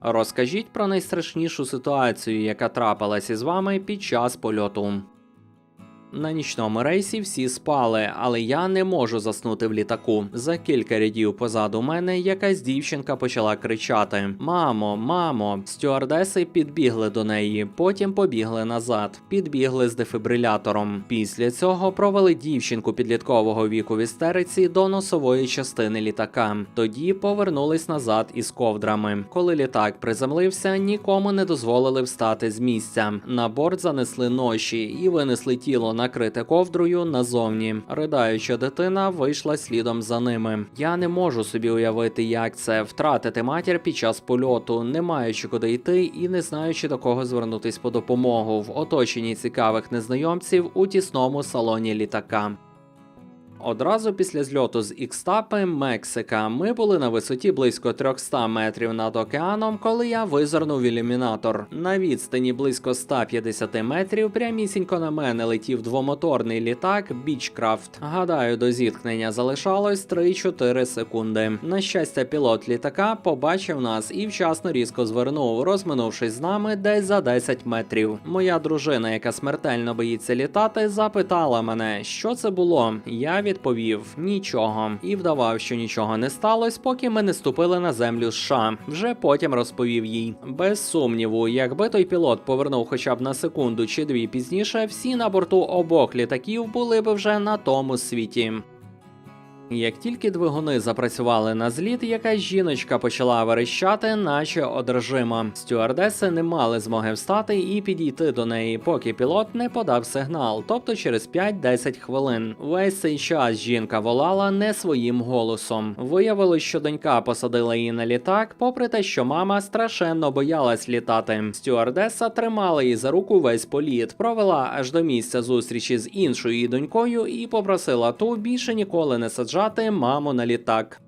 Розкажіть про найстрашнішу ситуацію, яка трапилась із вами під час польоту. На нічному рейсі всі спали, але я не можу заснути в літаку. За кілька рядів позаду мене якась дівчинка почала кричати: Мамо, мамо! Стюардеси підбігли до неї, потім побігли назад, підбігли з дефібрилятором. Після цього провели дівчинку підліткового віку в істериці до носової частини літака. Тоді повернулись назад із ковдрами. Коли літак приземлився, нікому не дозволили встати з місця. На борт занесли ноші і винесли тіло накрите ковдрою назовні. Ридаюча дитина вийшла слідом за ними. Я не можу собі уявити, як це втратити матір під час польоту, не маючи куди йти і не знаючи до кого звернутись по допомогу в оточенні цікавих незнайомців у тісному салоні літака. Одразу після зльоту з Ікстапи, Мексика, ми були на висоті близько 300 метрів над океаном, коли я визирнув ілюмінатор. На відстані близько 150 метрів прямісінько на мене летів двомоторний літак Бічкрафт. Гадаю, до зіткнення залишалось 3-4 секунди. На щастя, пілот літака побачив нас і вчасно різко звернув, розминувшись з нами десь за 10 метрів. Моя дружина, яка смертельно боїться літати, запитала мене, що це було. Я відповів нічого і вдавав, що нічого не сталося, поки ми не ступили на землю США. Вже потім розповів їй. Без сумніву, якби той пілот повернув хоча б на секунду чи дві пізніше, всі на борту обох літаків були б вже на тому світі. Як тільки двигуни запрацювали на зліт, якась жіночка почала верещати, наче одержима. Стюардеси не мали змоги встати і підійти до неї, поки пілот не подав сигнал, тобто через 5-10 хвилин. Весь цей час жінка волала не своїм голосом. Виявилось, що донька посадила її на літак, попри те, що мама страшенно боялась літати. Стюардеса тримала її за руку весь політ, провела аж до місця зустрічі з іншою донькою і попросила ту більше ніколи не саджати маму на літак.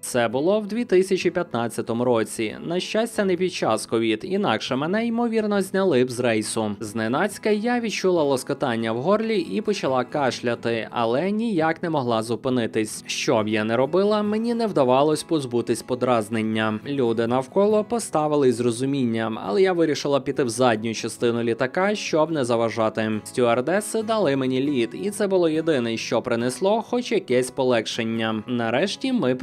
Це було в 2015 році. На щастя, не під час ковід, інакше мене ймовірно зняли б з рейсу. Зненацька я відчула лоскотання в горлі і почала кашляти, але ніяк не могла зупинитись. Що б я не робила, мені не вдавалось позбутись подразнення. Люди навколо поставили з розумінням, але я вирішила піти в задню частину літака, щоб не заважати. Стюардеси дали мені лід, і це було єдине, що принесло хоч якесь полегшення. Нарешті ми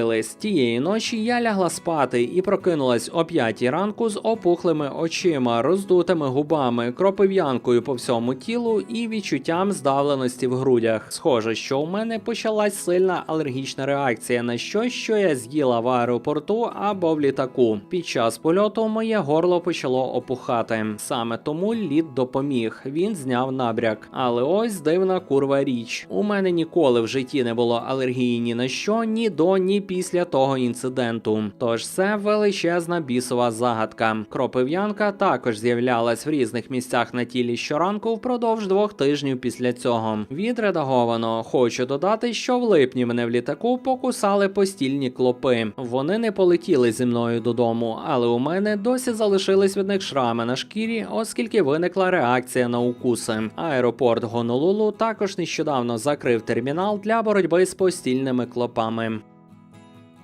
приземлились. Тієї ночі я лягла спати і прокинулась о п'ятій ранку з опухлими очима, роздутими губами, кропив'янкою по всьому тілу і відчуттям здавленості в грудях. Схоже, що у мене почалась сильна алергічна реакція на щось, що я з'їла в аеропорту або в літаку. Під час польоту моє горло почало опухати. Саме тому лід допоміг. Він зняв набряк. Але ось дивна курва річ. У мене ніколи в житті не було алергії ні на що, ні до, ні після того інциденту. Тож це величезна бісова загадка. Кропив'янка також з'являлась в різних місцях на тілі щоранку впродовж двох тижнів після цього. Відредаговано хочу додати, що в липні мене в літаку покусали постільні клопи. Вони не полетіли зі мною додому, але у мене досі залишились від них шрами на шкірі, оскільки виникла реакція на укуси. Аеропорт Гонолулу також нещодавно закрив термінал для боротьби з постільними клопами.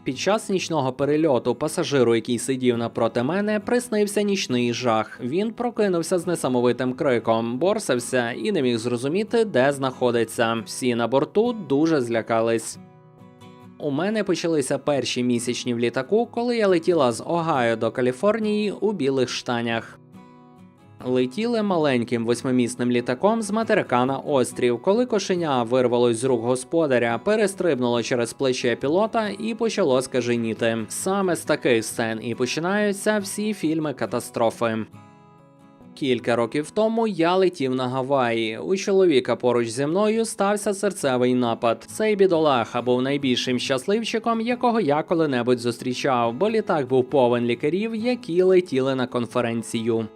Під час нічного перельоту пасажиру, який сидів напроти мене, приснився нічний жах. Він прокинувся з несамовитим криком, борсався і не міг зрозуміти, де знаходиться. Всі на борту дуже злякались. У мене почалися перші місячні в літаку, коли я летіла з Огайо до Каліфорнії у білих штанях. Летіли маленьким восьмимісним літаком з материка на острів, коли кошеня вирвалось з рук господаря, перестрибнуло через плече пілота і почало скаженіти. Саме з таких сцен і починаються всі фільми катастрофи. Кілька років тому я летів на Гаваї. У чоловіка поруч зі мною стався серцевий напад. Цей бідолаха був найбільшим щасливчиком, якого я коли-небудь зустрічав, бо літак був повен лікарів, які летіли на конференцію.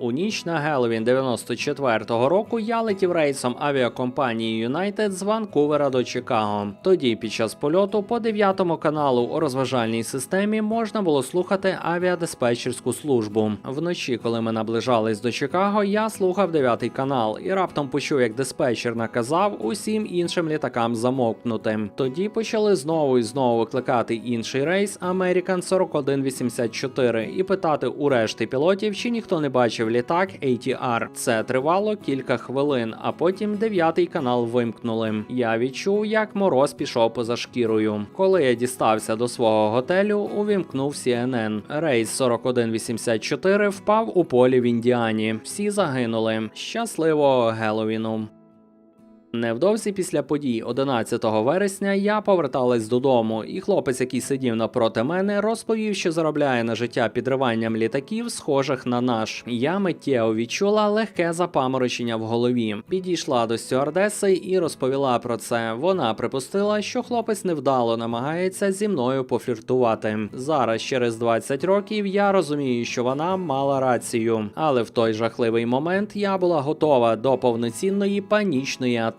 У ніч на Геловін 94-го року я летів рейсом авіакомпанії United з Ванкувера до Чикаго. Тоді, під час польоту по 9 каналу у розважальній системі можна було слухати авіадиспетчерську службу. Вночі, коли ми наближались до Чикаго, я слухав 9 канал і раптом почув, як диспетчер наказав усім іншим літакам замовкнути. Тоді почали знову і знову викликати інший рейс American 4184 і питати у решти пілотів, чи ніхто не бачив літак ATR. Це тривало кілька хвилин, а потім дев'ятий канал вимкнули. Я відчув, як мороз пішов поза шкірою. Коли я дістався до свого готелю, увімкнув CNN. Рейс 4184 впав у полі в Індіані. Всі загинули. Щасливого Геловіну! Невдовзі після подій 11 вересня я поверталась додому, і хлопець, який сидів напроти мене, розповів, що заробляє на життя підриванням літаків, схожих на наш. Я миттєво відчула легке запаморочення в голові. Підійшла до стюардеси і розповіла про це. Вона припустила, що хлопець невдало намагається зі мною пофліртувати. Зараз, через 20 років, я розумію, що вона мала рацію, але в той жахливий момент я була готова до повноцінної панічної атаки.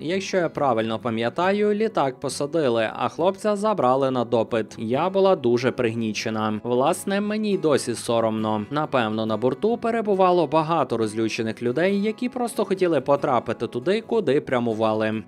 Якщо я правильно пам'ятаю, літак посадили, а хлопця забрали на допит. Я була дуже пригнічена. Власне, мені й досі соромно. Напевно, на борту перебувало багато розлючених людей, які просто хотіли потрапити туди, куди прямували.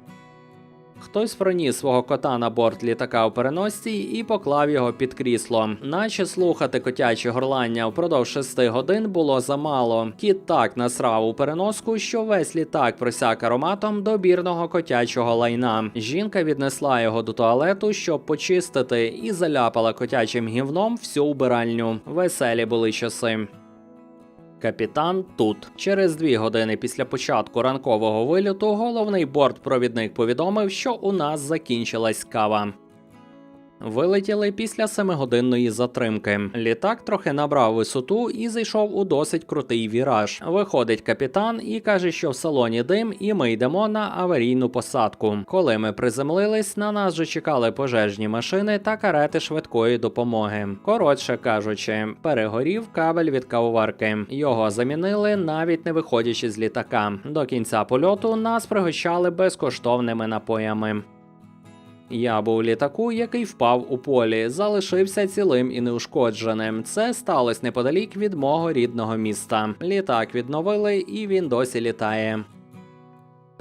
Хтось проніс свого кота на борт літака у переносці і поклав його під крісло. Наче слухати котяче горлання впродовж шести годин було замало. Кіт так насрав у переноску, що весь літак просяк ароматом добірного котячого лайна. Жінка віднесла його до туалету, щоб почистити, і заляпала котячим гівном всю убиральню. Веселі були часи. Капітан тут. Через дві години після початку ранкового виліту головний бортпровідник повідомив, що у нас закінчилась кава. Вилетіли після семигодинної затримки. Літак трохи набрав висоту і зайшов у досить крутий віраж. Виходить капітан і каже, що в салоні дим, і ми йдемо на аварійну посадку. Коли ми приземлились, на нас вже чекали пожежні машини та карети швидкої допомоги. Коротше кажучи, перегорів кабель від кавоварки. Його замінили навіть не виходячи з літака. До кінця польоту нас пригощали безкоштовними напоями. Я був літаку, який впав у полі, залишився цілим і неушкодженим. Це сталося неподалік від мого рідного міста. Літак відновили, і він досі літає.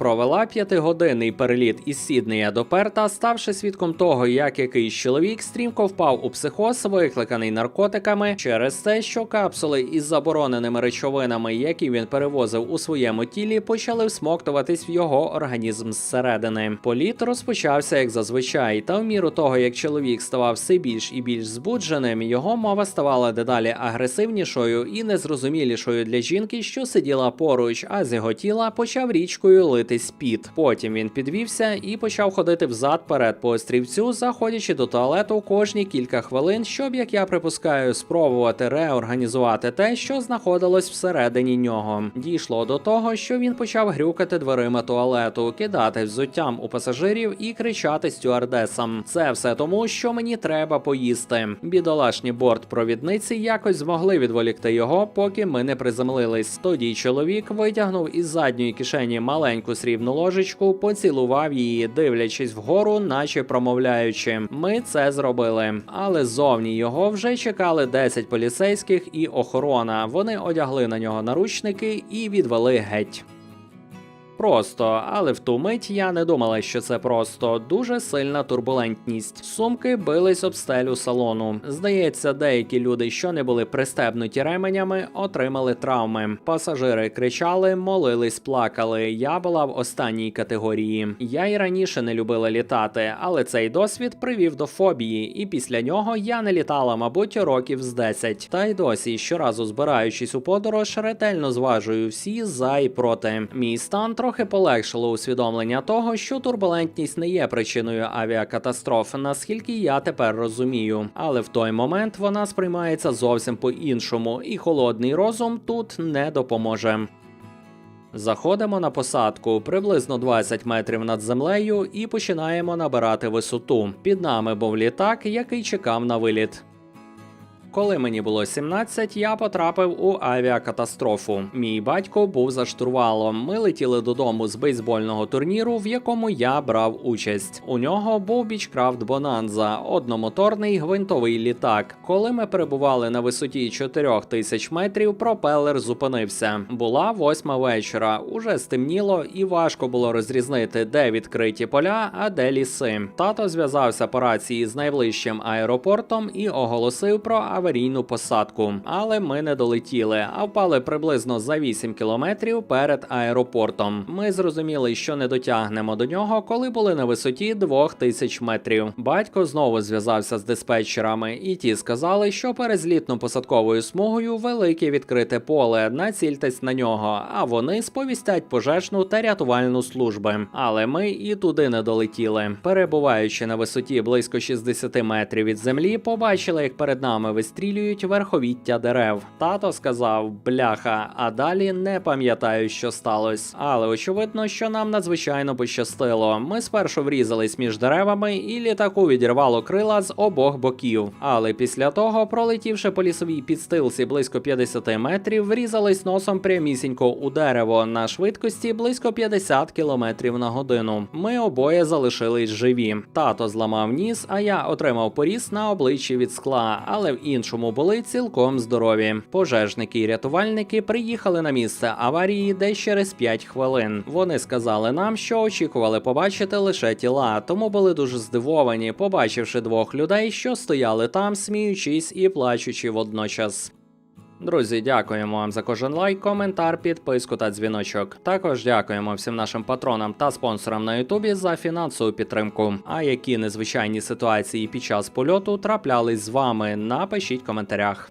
Провела п'ятигодинний переліт із Сіднея до Перта, ставши свідком того, як якийсь чоловік стрімко впав у психоз, викликаний наркотиками, через те, що капсули із забороненими речовинами, які він перевозив у своєму тілі, почали всмоктуватись в його організм зсередини. Політ розпочався як зазвичай, та в міру того, як чоловік ставав все більш і більш збудженим, його мова ставала дедалі агресивнішою і незрозумілішою для жінки, що сиділа поруч, а з його тіла почав річкою лити спід. Потім він підвівся і почав ходити взад перед по острівцю, заходячи до туалету кожні кілька хвилин, щоб, як я припускаю, спробувати реорганізувати те, що знаходилось всередині нього. Дійшло до того, що він почав грюкати дверима туалету, кидати взуттям у пасажирів і кричати стюардесам. Це все тому, що мені треба поїсти. Бідолашні бортпровідниці якось змогли відволікти його, поки ми не приземлились. Тоді чоловік витягнув із задньої кишені маленьку срібну ложечку, поцілував її, дивлячись вгору, наче промовляючи: Ми це зробили. Але зовні його вже чекали 10 поліцейських і охорона. Вони одягли на нього наручники і відвели геть. Просто, але в ту мить я не думала, що це просто дуже сильна турбулентність. Сумки бились об стелю салону. Здається, деякі люди, що не були пристебнуті ременями, отримали травми. Пасажири кричали, молились, плакали. Я була в останній категорії. Я й раніше не любила літати, але цей досвід привів до фобії, і після нього я не літала, мабуть, років з 10. Та й досі, щоразу збираючись у подорож, ретельно зважую всі за і проти. Мій стан трохи полегшило усвідомлення того, що турбулентність не є причиною авіакатастроф, наскільки я тепер розумію. Але в той момент вона сприймається зовсім по-іншому, і холодний розум тут не допоможе. Заходимо на посадку приблизно 20 метрів над землею і починаємо набирати висоту. Під нами був літак, який чекав на виліт. Коли мені було 17, я потрапив у авіакатастрофу. Мій батько був за штурвалом. Ми летіли додому з бейсбольного турніру, в якому я брав участь. У нього був бічкрафт Бонанза, одномоторний гвинтовий літак. Коли ми перебували на висоті 4 тисяч метрів, пропелер зупинився. Була восьма вечора. Уже стемніло і важко було розрізнити, де відкриті поля, а де ліси. Тато зв'язався по рації з найближчим аеропортом і оголосив про аварійну посадку. Але ми не долетіли, а впали приблизно за 8 кілометрів перед аеропортом. Ми зрозуміли, що не дотягнемо до нього, коли були на висоті 2000 метрів. Батько знову зв'язався з диспетчерами, і ті сказали, що перед злітно-посадковою смугою велике відкрите поле. Націльтесь на нього, а вони сповістять пожежну та рятувальну служби. Але ми і туди не долетіли. Перебуваючи на висоті близько 60 метрів від землі, побачили, як перед нами вистрілюють верховіття дерев. Тато сказав бляха, а далі не пам'ятаю, що сталося. Але очевидно, що нам надзвичайно пощастило. Ми спершу врізались між деревами, і літаку відірвало крила з обох боків. Але після того, пролетівши по лісовій підстилці близько 50 метрів, врізались носом прямісінько у дерево на швидкості близько 50 км на годину. Ми обоє залишились живі. Тато зламав ніс, а я отримав поріз на обличчі від скла, але в іншому були цілком здорові. Пожежники і рятувальники приїхали на місце аварії десь через 5 хвилин. Вони сказали нам, що очікували побачити лише тіла, тому були дуже здивовані, побачивши двох людей, що стояли там, сміючись і плачучи водночас. Друзі, дякуємо вам за кожен лайк, коментар, підписку та дзвіночок. Також дякуємо всім нашим патронам та спонсорам на Ютубі за фінансову підтримку. А які незвичайні ситуації під час польоту траплялись з вами? Напишіть в коментарях.